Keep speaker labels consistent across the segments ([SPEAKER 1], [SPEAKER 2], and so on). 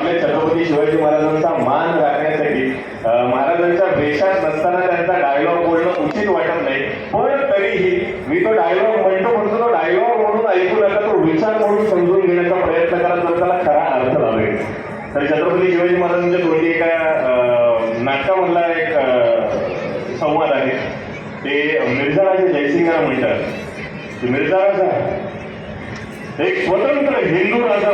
[SPEAKER 1] आपल्या छत्रपती शिवाजी महाराजांचा मान राखण्यासाठी महाराजांच्या वेशात नसताना त्यांचा डायलॉग बोलणं उचित वाटत नाही. पण तरीही मी तो डायलॉग म्हणतो म्हणतो तो डायलॉग म्हणून ऐकू नका तो विचार म्हणून समजून घेण्याचा प्रयत्न करा तर त्याला खरा अर्थ लावेल तर छत्रपती शिवाजी महाराजांच्या तोंडी एका नाटकामधला एक संवाद आहे. ते मिर्झाराजे जयसिंगाला म्हणतात. मिर्झा राजा एक स्वतंत्र हिंदू राजा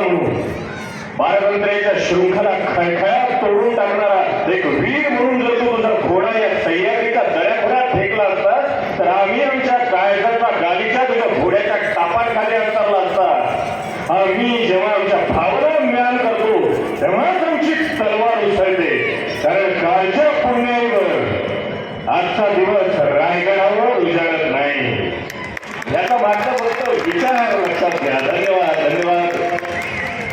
[SPEAKER 1] पारतंत्र्याच्या शृंखला खळखळ्यात तोडून टाकणारा एक वीर म्हणून जर तू तुझा घोडा या सह्याद्रीच्या दऱ्याखोऱ्यात फेकला असता तर आम्ही आमच्या काळजाच्या गालीच्या तुझ्या घोड्याच्या कापाखाली अंतरला असता आम्ही जेव्हा आमच्या भावना म्यान करतो तेव्हाच आमची तलवार उसळते. कारण काळच्या पुण्याईवर आजचा दिवस रायगडावर उजाडत नाही. याचा मागचा फक्त विचार लक्षात घ्या. धन्यवाद.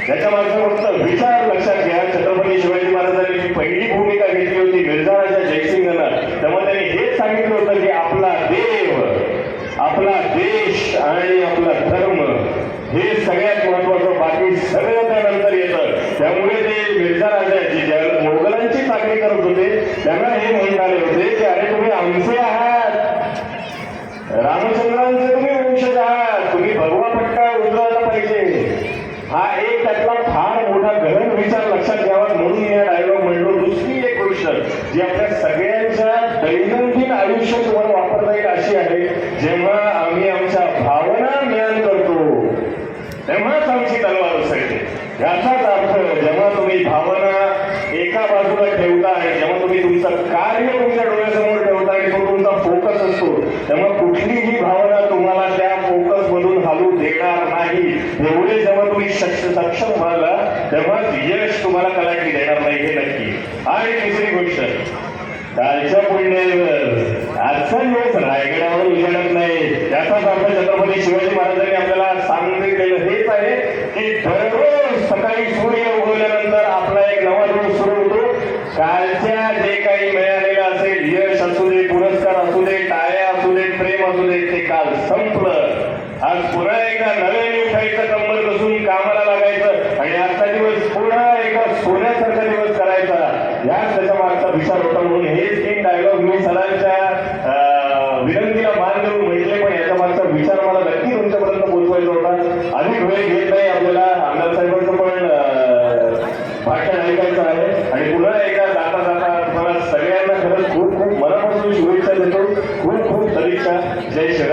[SPEAKER 1] त्याच्या मागचा फक्त विचार लक्षात घ्या. छत्रपती शिवाजी महाराजांनी जी पहिली भूमिका घेतली होती मिर्झाराच्या जयसिंगनं तेव्हा त्यांनी हेच सांगितलं होतं की आपला देव आपला देश आणि आपला धर्म हे सगळ्यात महत्वाचं बाकी सगळं त्यानंतर येतं. त्यामुळे ते मिर्झा राजाची ज्या मोगलांची चाकरी करत होते त्यांना हे म्हणून आले होते की अरे तुम्ही आमचे आहात. रामचंद्रांचे तुम्ही वंशज आहात. तुम्ही भगवा पट्टा हा एक त्यातला फार मोठा गहन विचार लक्षात घ्यावा म्हणून या डायलॉग म्हणलो. दुसरी एक गोष्ट जी आपल्या सगळ्यांच्या दैनंदिन आयुष्यात तुम्हाला वापरता येईल अशी आहे जेव्हा आम्ही आमच्या भावना ज्ञान करतो तेव्हाच आमची तलवार उसळते. याचाच अर्थ जेव्हा तुम्ही भावना एका बाजूला ठेवता आणि जेव्हा तुम्ही तुमचं कार्य तुमच्या डोळ्यासमोर ठेवता आणि तो तुमचा फोकस असतो तेव्हा कुठलीही भावना तुम्हाला त्या फोकस मधून हलू नाही एवढे जेव्हा तुम्ही सक्षम व्हाल तेव्हाच यश तुम्हाला कलाटणी देणार नाही हे नक्की. आणि तिसरी गोष्ट कालच्या पुण्यावर आजचा दिवस रायगडावर उजाडत नाही. त्याचाच आपल्या छत्रपती शिवाजी महाराजांनी आपल्याला सांगितलेलं हेच आहे की दररोज सकाळी सूर्य उगवल्यानंतर आपला एक नवा दिवस सुरू होतो. कालच्या जे काही मिळालेलं असेल यश असू दे पुरस्कार असू दे टाळ्या असू दे प्रेम असू दे ते काल संपलं. आज पुन्हा एकदा नवे सोन्यासारखा दिवस करायचा. याच त्याच्या मागचा विचार होता म्हणून हे तीन डायलॉग मी सरांच्या विनंतीला मान देऊन म्हटले पण याच्या मागचा विचार मला नक्की तुमच्यापर्यंत पोहोचवायचा होता. अधिक वेळ घेत नाही आपल्याला. आमदार साहेबांचं पण भाषण ऐकायचं आहे. आणि पुन्हा एकदा जाता जाता तुम्हाला सगळ्यांना खरंच खूप खूप मनापासून शुभेच्छा देतो. खूप खूप सदिच्छा. जय श्री